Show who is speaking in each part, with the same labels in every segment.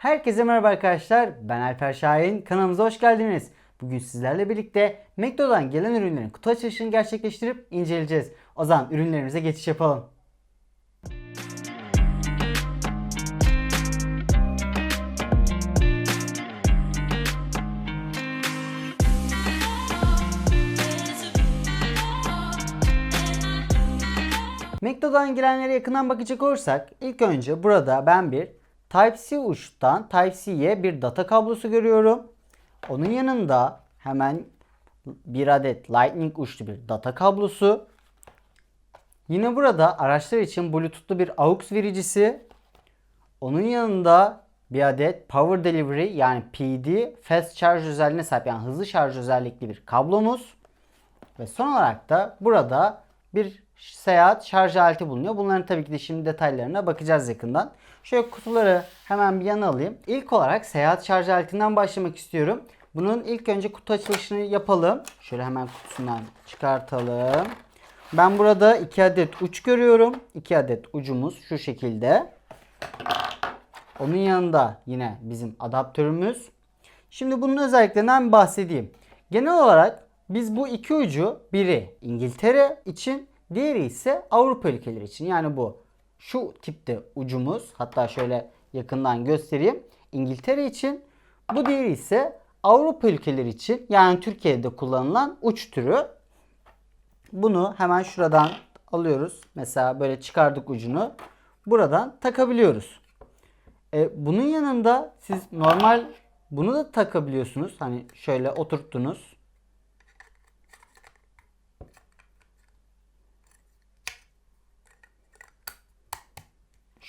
Speaker 1: Herkese merhaba arkadaşlar. Ben Alper Şahin. Kanalımıza hoş geldiniz. Bugün sizlerle birlikte McDo'dan gelen ürünlerin kutu açılışını gerçekleştirip inceleyeceğiz. O zaman ürünlerimize geçiş yapalım. McDo'dan girenlere yakından bakacak olursak ilk önce burada ben bir Type-C uçtan Type-C'ye bir data kablosu görüyorum. Onun yanında hemen bir adet Lightning uçlu bir data kablosu. Yine burada araçlar için Bluetooth'lu bir AUX vericisi. Onun yanında bir adet Power Delivery yani PD Fast Charge özelliğine sahip yani hızlı şarj özellikli bir kablomuz. Ve son olarak da burada bir seyahat şarj aleti bulunuyor. Bunların tabii ki de şimdi detaylarına bakacağız yakından. Şöyle kutuları hemen bir yana alayım. İlk olarak seyahat şarj aletinden başlamak istiyorum. Bunun ilk önce kutu açılışını yapalım. Şöyle hemen kutusundan çıkartalım. Ben burada 2 adet uç görüyorum. 2 adet ucumuz şu şekilde. Onun yanında yine bizim adaptörümüz. Şimdi bunun özelliklerinden bahsedeyim. Genel olarak biz bu iki ucu biri İngiltere için diğeri ise Avrupa ülkeleri için. Yani bu şu tipte ucumuz hatta şöyle yakından göstereyim. İngiltere için bu diğeri ise Avrupa ülkeleri için yani Türkiye'de kullanılan uç türü. Bunu hemen şuradan alıyoruz. Mesela böyle çıkardık ucunu. Buradan takabiliyoruz. E, bunun yanında siz normal bunu da takabiliyorsunuz. Hani şöyle oturttunuz.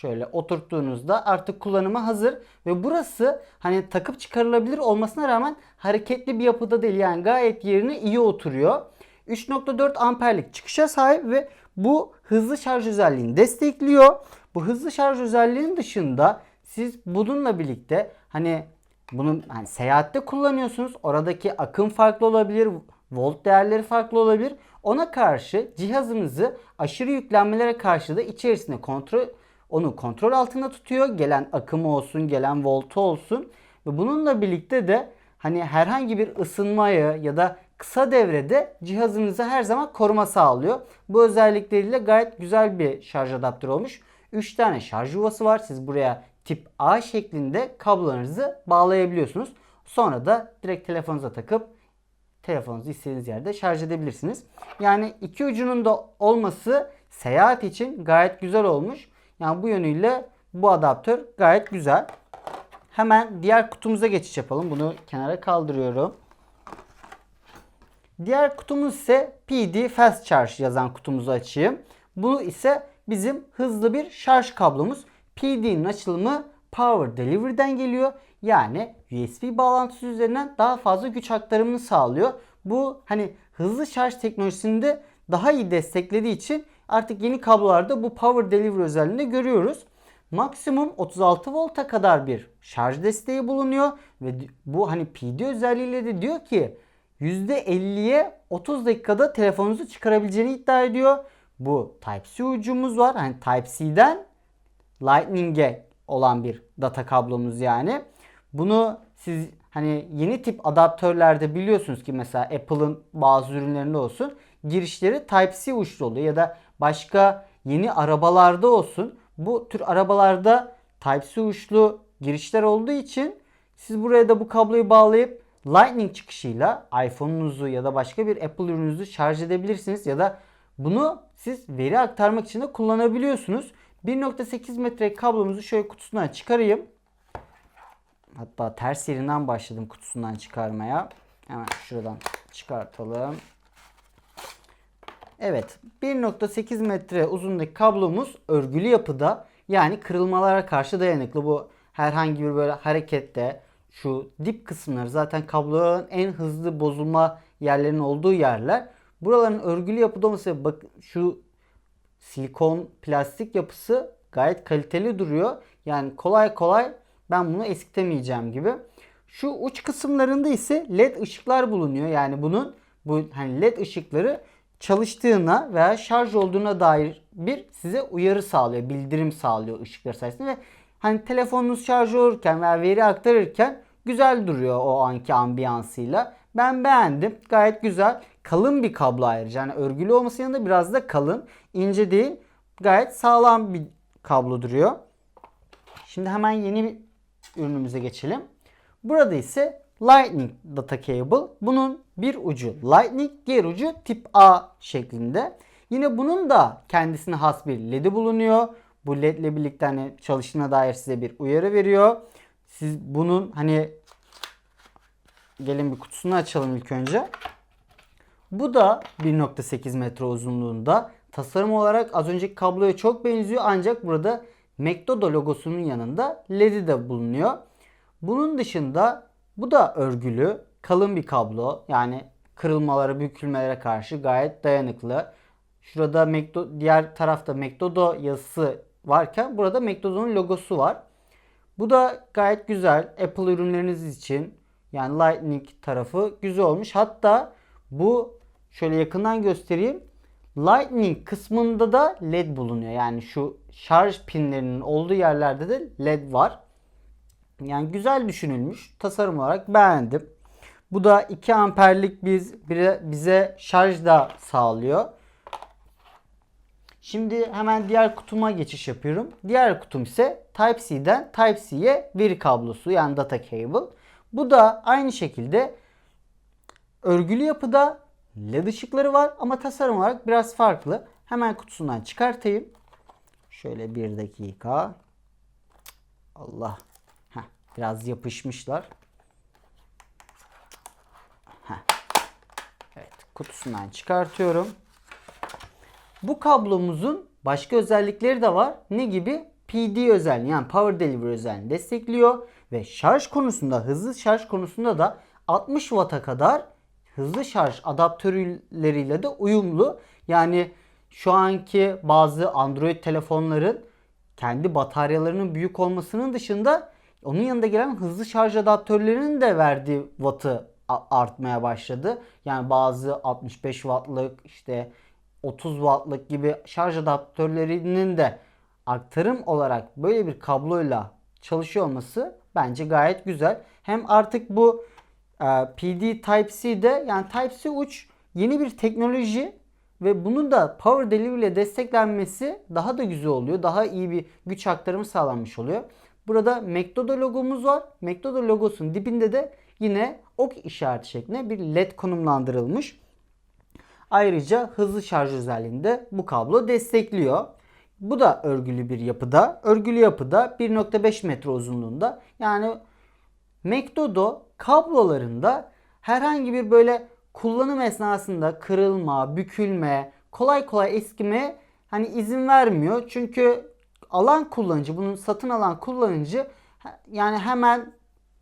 Speaker 1: Şöyle oturttuğunuzda artık kullanıma hazır ve burası hani takıp çıkarılabilir olmasına rağmen hareketli bir yapıda değil yani gayet yerine iyi oturuyor. 3.4 amperlik çıkışa sahip ve bu hızlı şarj özelliğini destekliyor. Bu hızlı şarj özelliğinin dışında siz bununla birlikte hani bunu hani seyahatte kullanıyorsunuz. Oradaki akım farklı olabilir, volt değerleri farklı olabilir. Ona karşı cihazınızı aşırı yüklenmelere karşı da içerisinde kontrol onu kontrol altında tutuyor. Gelen akımı olsun, gelen voltu olsun ve bununla birlikte de hani herhangi bir ısınmayı ya da kısa devrede cihazınıza her zaman koruma sağlıyor. Bu özellikleriyle gayet güzel bir şarj adaptörü olmuş. 3 tane şarj yuvası var. Siz buraya tip A şeklinde kablolarınızı bağlayabiliyorsunuz. Sonra da direkt telefonunuza takıp telefonunuzu istediğiniz yerde şarj edebilirsiniz. Yani iki ucunun da olması seyahat için gayet güzel olmuş. Yani bu yönüyle bu adaptör gayet güzel. Hemen diğer kutumuza geçiş yapalım. Bunu kenara kaldırıyorum. Diğer kutumuz ise PD Fast Charge yazan kutumuzu açayım. Bu ise bizim hızlı bir şarj kablomuz. PD'nin açılımı Power Delivery'den geliyor. Yani USB bağlantısı üzerinden daha fazla güç aktarımını sağlıyor. Bu hani hızlı şarj teknolojisini de daha iyi desteklediği için artık yeni kablolarda bu Power Delivery özelliğini görüyoruz. Maksimum 36 volta kadar bir şarj desteği bulunuyor ve bu hani PD özelliğiyle de diyor ki %50'ye 30 dakikada telefonunuzu çıkarabileceğini iddia ediyor. Bu Type-C ucumuz var. Hani Type-C'den Lightning'e olan bir data kablomuz yani. Bunu siz hani yeni tip adaptörlerde biliyorsunuz ki mesela Apple'ın bazı ürünlerinde olsun girişleri Type-C uçlu oluyor ya da başka yeni arabalarda olsun. Bu tür arabalarda Type-C uçlu girişler olduğu için siz buraya da bu kabloyu bağlayıp Lightning çıkışıyla iPhone'unuzu ya da başka bir Apple ürününüzü şarj edebilirsiniz ya da bunu siz veri aktarmak için de kullanabiliyorsunuz. 1.8 metre kablomuzu şöyle kutusundan çıkarayım. Hatta ters yerinden başladım kutusundan çıkarmaya. Hemen şuradan çıkartalım. Evet 1.8 metre uzunluğundaki kablomuz örgülü yapıda yani kırılmalara karşı dayanıklı. Bu herhangi bir böyle harekette şu dip kısımları zaten kabloların en hızlı bozulma yerlerinin olduğu yerler. Buraların örgülü yapıda olması bak şu silikon plastik yapısı gayet kaliteli duruyor. Yani kolay kolay ben bunu eskitemeyeceğim gibi. Şu uç kısımlarında ise led ışıklar bulunuyor. Yani bunun bu hani led ışıkları çalıştığına veya şarj olduğuna dair bir size uyarı sağlıyor, bildirim sağlıyor ışıklar sayesinde ve hani telefonunuz şarj olurken veya veri aktarırken güzel duruyor o anki ambiyansıyla. Ben beğendim. Gayet güzel. Kalın bir kablo ayrıca. Yani örgülü olması yanında biraz da kalın. ince değil. Gayet sağlam bir kablo duruyor. Şimdi hemen yeni bir ürünümüze geçelim. Burada ise Lightning data cable. Bunun bir ucu Lightning, diğer ucu tip A şeklinde. Yine bunun da kendisine has bir LED'i bulunuyor. Bu LED ile birlikte hani çalıştığına dair size bir uyarı veriyor. Siz bunun hani gelin bir kutusunu açalım ilk önce. Bu da 1.8 metre uzunluğunda. Tasarım olarak az önceki kabloya çok benziyor ancak burada Mektodo logosunun yanında LED'i de bulunuyor. Bunun dışında bu da örgülü, kalın bir kablo. Yani kırılmalara, bükülmelere karşı gayet dayanıklı. Şurada Mekdo, diğer tarafta Mektodo yazısı varken burada Mektodo'nun logosu var. Bu da gayet güzel. Apple ürünleriniz için yani Lightning tarafı güzel olmuş. Hatta bu şöyle yakından göstereyim. Lightning kısmında da LED bulunuyor. Yani şu şarj pinlerinin olduğu yerlerde de LED var. Yani güzel düşünülmüş. Tasarım olarak beğendim. Bu da 2 amperlik biz bize şarj da sağlıyor. Şimdi hemen diğer kutuma geçiş yapıyorum. Diğer kutum ise Type-C'den Type-C'ye veri kablosu yani data cable. Bu da aynı şekilde örgülü yapıda LED ışıkları var ama tasarım olarak biraz farklı. Hemen kutusundan çıkartayım. Şöyle bir dakika. Allah. Biraz yapışmışlar. Heh. Evet, kutusundan çıkartıyorum. Bu kablomuzun başka özellikleri de var. Ne gibi? PD özelliği yani Power Delivery özelliğini destekliyor ve şarj konusunda hızlı şarj konusunda da 60 Watt'a kadar hızlı şarj adaptörleriyle de uyumlu. Yani şu anki bazı Android telefonların kendi bataryalarının büyük olmasının dışında onun yanında gelen hızlı şarj adaptörlerinin de verdiği wattı artmaya başladı. Yani bazı 65 wattlık işte 30 wattlık gibi şarj adaptörlerinin de aktarım olarak böyle bir kabloyla çalışıyor olması bence gayet güzel. Hem artık bu e, PD Type-C'de yani Type-C uç yeni bir teknoloji ve bunun da Power Delivery ile desteklenmesi daha da güzel oluyor. Daha iyi bir güç aktarımı sağlanmış oluyor. Burada Mektodo logomuz var. Mektodo logosunun dibinde de yine ok işareti şeklinde bir led konumlandırılmış. Ayrıca hızlı şarj özelliğinde bu kablo destekliyor. Bu da örgülü bir yapıda. Örgülü yapıda 1.5 metre uzunluğunda. Yani Mektodo kablolarında herhangi bir böyle kullanım esnasında kırılma, bükülme, kolay kolay eskime hani izin vermiyor. Çünkü alan kullanıcı, bunu satın alan kullanıcı yani hemen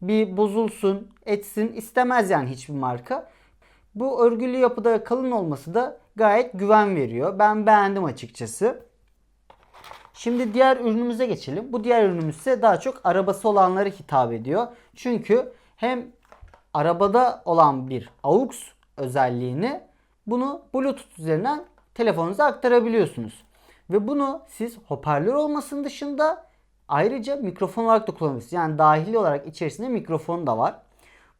Speaker 1: bir bozulsun, etsin istemez yani hiçbir marka. Bu örgülü yapıda kalın olması da gayet güven veriyor. Ben beğendim açıkçası. Şimdi diğer ürünümüze geçelim. Bu diğer ürünümüz ise daha çok arabası olanlara hitap ediyor. Çünkü hem arabada olan bir AUX özelliğini bunu Bluetooth üzerinden telefonunuza aktarabiliyorsunuz. Ve bunu siz hoparlör olmasının dışında ayrıca mikrofon olarak da kullanabilirsiniz. Yani dahili olarak içerisinde mikrofon da var.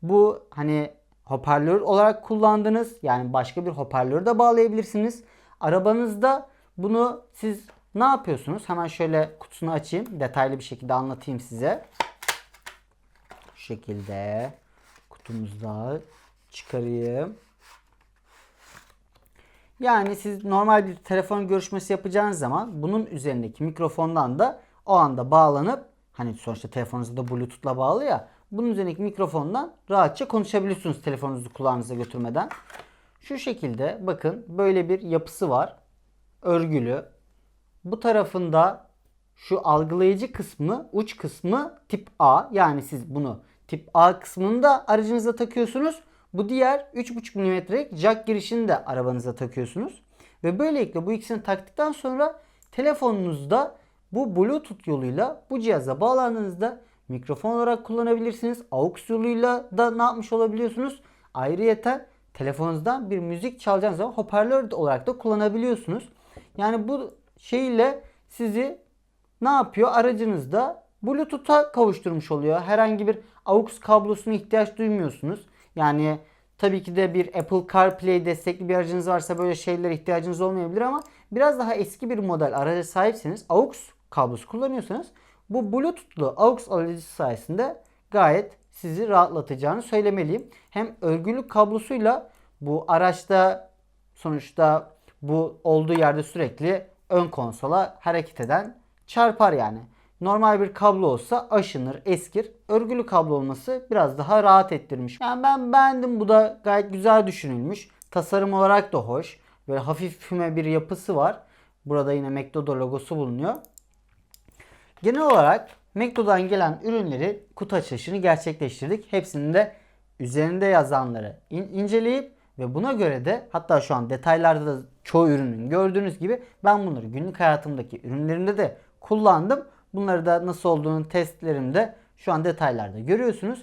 Speaker 1: Bu hani hoparlör olarak kullandınız. Yani başka bir hoparlör de bağlayabilirsiniz. Arabanızda bunu siz ne yapıyorsunuz? Hemen şöyle kutusunu açayım. Detaylı bir şekilde anlatayım size. Şu şekilde kutumuzda çıkarayım. Yani siz normal bir telefon görüşmesi yapacağınız zaman bunun üzerindeki mikrofondan da o anda bağlanıp hani sonuçta telefonunuzda da bluetooth'la bağlı ya bunun üzerindeki mikrofondan rahatça konuşabiliyorsunuz telefonunuzu kulağınıza götürmeden. Şu şekilde bakın böyle bir yapısı var. Örgülü. Bu tarafında şu algılayıcı kısmı, uç kısmı tip A. Yani siz bunu tip A kısmında aracınıza takıyorsunuz. Bu diğer 3.5 mm'lik jack girişini de arabanıza takıyorsunuz. Ve böylelikle bu ikisini taktıktan sonra telefonunuzda bu Bluetooth yoluyla bu cihaza bağlandığınızda mikrofon olarak kullanabilirsiniz. AUX yoluyla da ne yapmış olabiliyorsunuz? Ayrıyeten telefonunuzdan bir müzik çalacağınız zaman hoparlör olarak da kullanabiliyorsunuz. Yani bu şeyle sizi ne yapıyor? Aracınızda Bluetooth'a kavuşturmuş oluyor. Herhangi bir AUX kablosuna ihtiyaç duymuyorsunuz. Yani tabii ki de bir Apple CarPlay destekli bir aracınız varsa böyle şeylere ihtiyacınız olmayabilir ama biraz daha eski bir model araca sahipseniz AUX kablosu kullanıyorsanız bu Bluetooth'lu AUX alıcısı sayesinde gayet sizi rahatlatacağını söylemeliyim. Hem örgülü kablosuyla bu araçta sonuçta bu olduğu yerde sürekli ön konsola hareket eden çarpar yani. Normal bir kablo olsa aşınır, eskir. Örgülü kablo olması biraz daha rahat ettirmiş. Yani ben beğendim. Bu da gayet güzel düşünülmüş. Tasarım olarak da hoş. Böyle hafif füme bir yapısı var. Burada yine McDodo logosu bulunuyor. Genel olarak McDo'dan gelen ürünleri kutu açılışını gerçekleştirdik. Hepsinin de üzerinde yazanları in- inceleyip ve buna göre de hatta şu an detaylarda da çoğu ürünün gördüğünüz gibi ben bunları günlük hayatımdaki ürünlerimde de kullandım. Bunları da nasıl olduğunu testlerimde şu an detaylarda görüyorsunuz.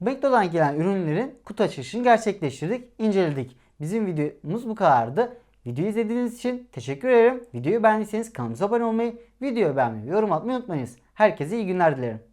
Speaker 1: McDo'dan gelen ürünlerin kutu açılışını gerçekleştirdik, inceledik. Bizim videomuz bu kadardı. Videoyu izlediğiniz için teşekkür ederim. Videoyu beğendiyseniz kanalımıza abone olmayı, videoyu beğenmeyi yorum atmayı unutmayınız. Herkese iyi günler dilerim.